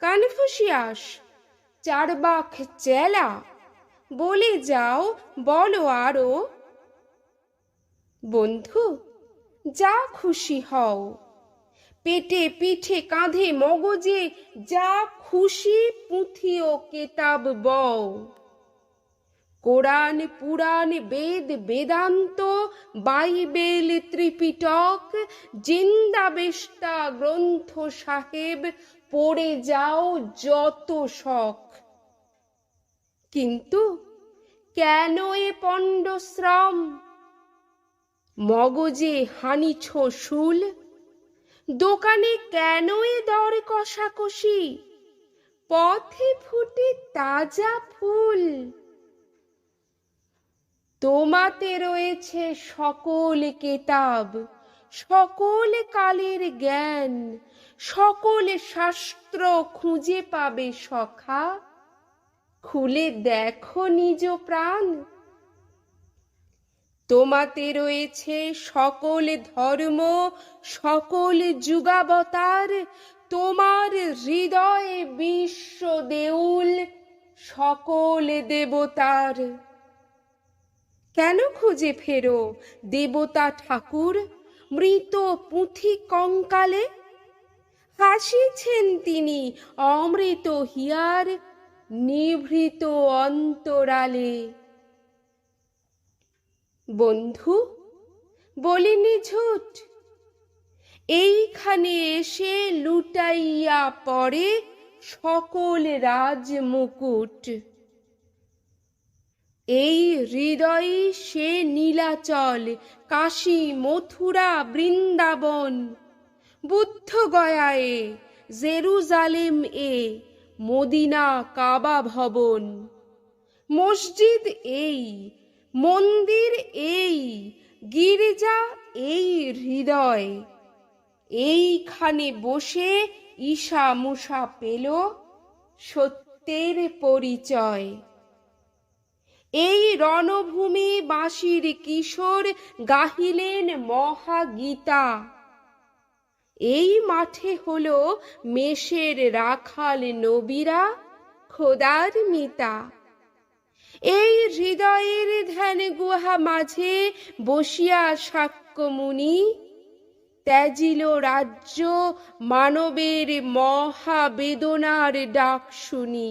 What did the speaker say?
Confucius, Charvaka চেলা, বলে যাও, বলো আরও। বন্ধু, যা খুশি হও। পেটে পিঠে কাঁধে মগজে যা খুশি পুঁথি ও কেতাব বও। Quran, Puran, Veda, Vedanta, Bible, Tripitaka Zendavesta Granth Sahib, পড়ে যাও যত শখ। কিন্তু কেন এ পণ্ডশ্রম? মগজে হানিছ শুল। দোকানে কেন এ দর কষাকষি? পথে ফুটে তাজা ফুল। তোমাতে রয়েছে সকল কেতাব, সকল কালের জ্ঞান, সকল শাস্ত্র খুঁজে পাবে সখা। খুলে দেখো নিজ প্রাণ। তোমাতে রয়েছে সকল ধর্ম, সকল যুগাবতার, তোমার হৃদয়ে বিশ্ব দেউল, সকল দেবতার। কেন খুঁজে ফেরো, দেবতা ঠাকুর? মৃত পুঁথি কঙ্কালে? হাসিছেন তিনি অমৃত হিয়ার নিভৃত অন্তরালে। বন্ধু, বলিনি ঝুট। এইখানে এসে লুটাইয়া পড়ে সকল রাজ মুকুট এই হৃদয়ে সে নীলাচল, কাশী, মথুরা, বৃন্দাবন। বুদ্ধ গয়ায়ে, জেরুজালেম এ, মদিনা কাবা ভবন। মসজিদ এই, মন্দির এই, গির্জা এই হৃদয়। এইখানে বসে ঈশা মুসা পেল সত্যের পরিচয়। এই রণভূমি বাঁশির কিশোর গাহিলেন মহাগীতা। এই মাঠে হল মেষের রাখাল নবীরা, খোদার মিতা। এই হৃদয়ের ধ্যান গুহা মাঝে বসিয়া সাক্ষ্যমুনি ত্যাজিল রাজ্য মানবের মহাবেদনার ডাক শুনি।